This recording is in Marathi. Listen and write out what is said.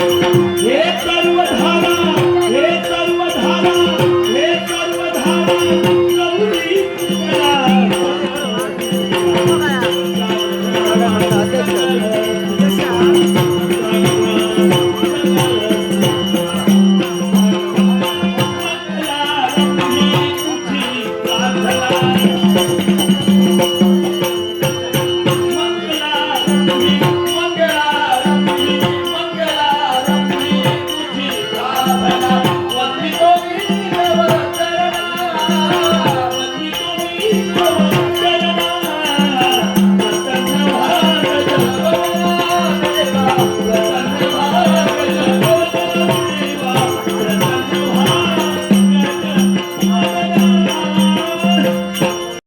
हे सर्व धारा Allah.